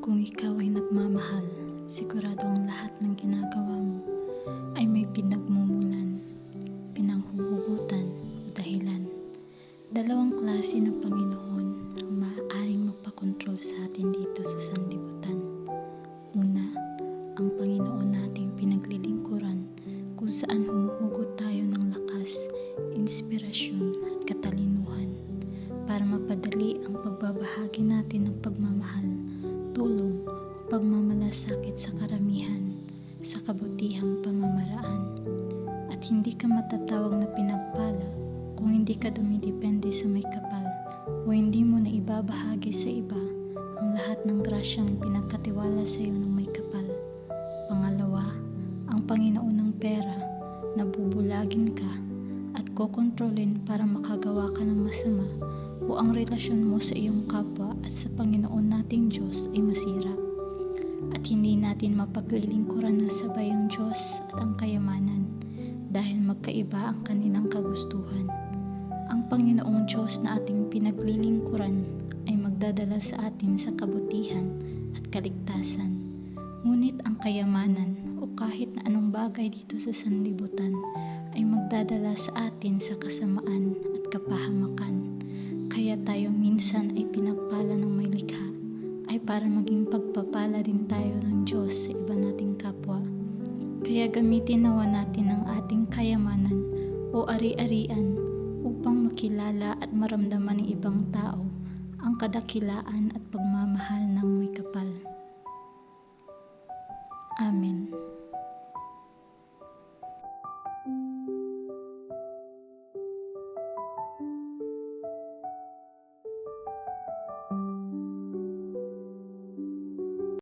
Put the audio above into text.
Kung ikaw ay nagmamahal, sigurado ang lahat ng ginagawa mo ay may pinagmumulan, pinanghuhugutan o dahilan. Dalawang klase ng Panginoon ang maaaring magpakontrol sa atin dito sa sanlibutan. Una, ang Panginoon nating pinaglilingkuran kung saan humuhugot tayo ng lakas, inspirasyon at katalinuhan para mapadali ang pagbabahagi natin ng pagmamahal, tulong o pagmamalasakit sa karamihan sa kabutihang pamamaraan. At hindi ka matatawag na pinagpala kung hindi ka dumidepende sa may kapal o hindi mo na ibabahagi sa iba ang lahat ng grasyang pinagkatiwala sa iyo ng may kapal. Pangalawa, ang Panginoon ng pera na bubulagin ka at kokontrolin para makagawa ka ng masama o ang relasyon mo sa iyong kapwa at sa Panginoon nating Diyos ay masira. At hindi natin mapaglilingkuran ng sabay ang Diyos at ang kayamanan dahil magkaiba ang kanilang kagustuhan. Ang Panginoong Diyos na ating pinaglilingkuran ay magdadala sa atin sa kabutihan at kaligtasan. Ngunit ang kayamanan o kahit na anong bagay dito sa sanlibutan ay magdadala sa atin sa kasamaan at kapahamakan. Kaya tayo minsan ay pinagpala ng may likha ay para maging pagpapala din tayo ng Diyos sa iba nating kapwa. Kaya gamitin nawa natin ang ating kayamanan o ari-arian upang makilala at maramdaman ng ibang tao ang kadakilaan at pagmamahal ng may kapal.